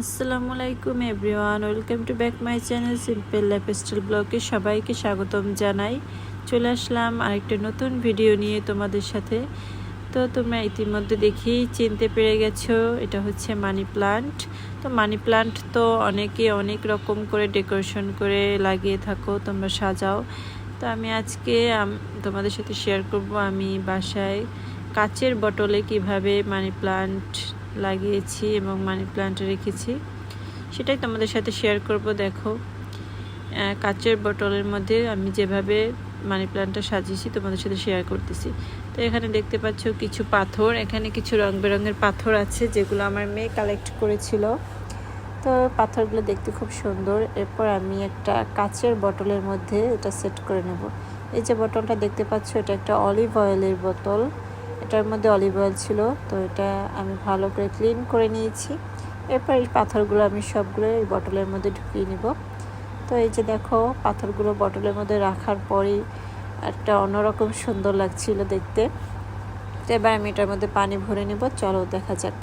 আসসালামু আলাইকুম everyone, welcome to back my channel simple lifestyle ব্লগে সবাইকে স্বাগতম জানাই। চলে আসলাম আরেকটা নতুন ভিডিও নিয়ে তোমাদের সাথে। তো তোমরা ইতিমধ্যে দেখি চিনতে পেরে গেছো, এটা হচ্ছে মানি প্লান্ট। তো মানি প্লান্ট তো অনেকে অনেক রকম করে ডেকোরেশন করে লাগিয়ে থাকো, তোমরা সাজাও। তো আমি আজকে তোমাদের সাথে শেয়ার করব আমি বাসায় কাচের বটলে কীভাবে মানি প্লান্ট লাগিয়েছি এবং মানি প্লান্ট রেখেছি। সেটাই তোমাদের সাথে শেয়ার করব, দেখো। কাচের বটলের মধ্যে আমি যেভাবে মানি প্লান্টটা সাজিয়েছি, তোমাদের সাথে শেয়ার করতেছি। তো এখানে দেখতে পাচ্ছ কিছু পাথর, এখানে কিছু রং বেরঙের পাথর আছে, যেগুলো আমার মেয়ে কালেক্ট করেছিল। তো পাথরগুলো দেখতে খুব সুন্দর। এরপর আমি একটা কাচের বটলের মধ্যে এটা সেট করে নেব। এই যে বোতলটা দেখতে পাচ্ছ, এটা একটা অলিভ অয়েলের বোতল। এটার মধ্যে অলিভ অয়েল ছিল, তো এটা আমি ভালো করে ক্লিন করে নিয়েছি। এরপর এই পাথরগুলো আমি সবগুলো এই বটলের মধ্যে ঢুকিয়ে নিব। তো এই যে দেখো, পাথরগুলো বটলের মধ্যে রাখার পরেই একটা অন্যরকম সুন্দর লাগছিল দেখতে। এবার আমি এটার মধ্যে পানি ভরে নেব, চলো দেখা যাক।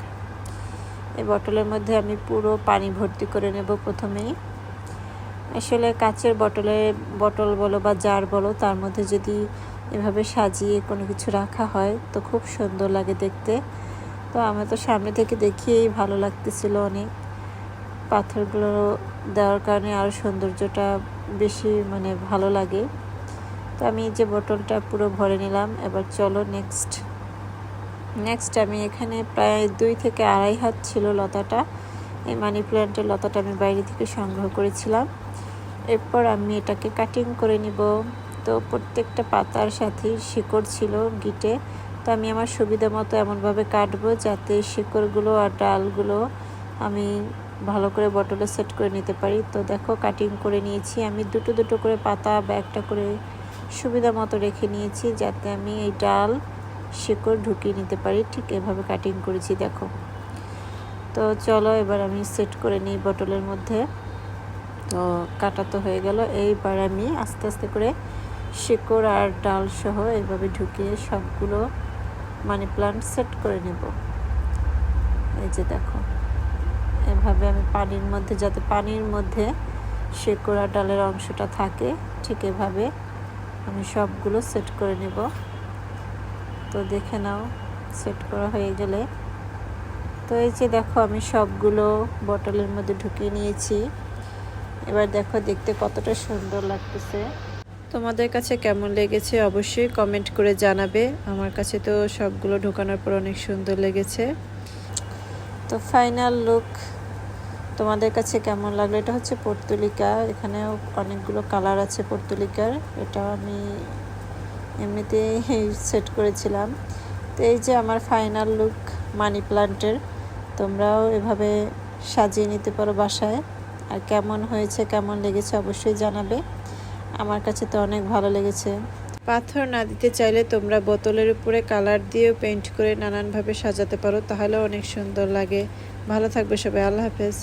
এই বটলের মধ্যে আমি পুরো পানি ভর্তি করে নেব প্রথমেই। আসলে কাচের বটলে বটল বলো বা জার বলো, তার মধ্যে যদি এভাবে সাজিয়ে কোনো কিছু রাখা হয়, তো খুব সুন্দর লাগে দেখতে। তো আমার তো সামনে থেকে দেখিয়েই ভালো লাগতেছিল অনেক। পাথরগুলো দেওয়ার কারণে আরও সৌন্দর্যটা বেশি মানে ভালো লাগে। তো আমি যে বোতলটা পুরো ভরে নিলাম, এবার চলো নেক্সট নেক্সট আমি এখানে প্রায় দুই থেকে আড়াই হাত ছিল লতাটা। এই মানি প্ল্যান্টের লতাটা আমি বাইরে থেকে সংগ্রহ করেছিলাম। এরপর আমি এটাকে কাটিং করে নিব। তো প্রত্যেকটা পাতার সাথেই শিকড় ছিল গিটে। তো আমি আমার সুবিধা মতো এমনভাবে কাটবো যাতে শিকড়গুলো আর ডালগুলো আমি ভালো করে বটলে সেট করে নিতে পারি। তো দেখো, কাটিং করে নিয়েছি। আমি দুটো দুটো করে পাতা বা একটা করে সুবিধা মতো রেখে নিয়েছি যাতে আমি এই ডাল, শিকড় ঢুকিয়ে নিতে পারি। ঠিক এভাবে কাটিং করেছি, দেখো। তো চলো, এবার আমি সেট করে নিই বটলের মধ্যে। তো কাটা তো হয়ে গেল। এইবার আমি আস্তে আস্তে করে শিকড় আর ডাল সহ এভাবে ঢুকিয়ে সবগুলো, মানি প্লান্ট সেট করে নেব। এই যে দেখো, এভাবে আমি পানির মধ্যে, যাতে পানির মধ্যে শিকড় আর ডালের অংশটা থাকে, ঠিক এভাবে আমি সবগুলো সেট করে নেব। তো দেখে নাও সেট করা হয়ে গেলে। তো এই যে দেখো, আমি সবগুলো বটলের মধ্যে ঢুকিয়ে নিয়েছি। এবার দেখো দেখতে কতটা সুন্দর লাগতেছে। তোমাদের কাছে কেমন লেগেছে অবশ্যই কমেন্ট করে জানাবে। আমার কাছে তো সবগুলো ঢোকানোর পর অনেক সুন্দর লেগেছে। তো ফাইনাল লুক তোমাদের কাছে কেমন লাগল? এটা হচ্ছে পর্তুলিকা, এখানেও অনেকগুলো কালার আছে পর্তুলিকার। এটা আমি এমনিতেই সেট করেছিলাম। তো এই যে আমার ফাইনাল লুক মানি প্লান্টের তোমরাও এভাবে সাজিয়ে নিতে পারো বাসায়। আর কেমন হয়েছে, কেমন লেগেছে অবশ্যই জানাবে। আমার কাছে তো অনেক ভালো লেগেছে। পাথর না দিতে চাইলে তোমরা বোতলের উপরে কালার দিয়েও পেন্ট করে নানানভাবে সাজাতে পারো তাহলে অনেক সুন্দর লাগে। ভালো থাকবে সবাই, আল্লাহ হাফেজ।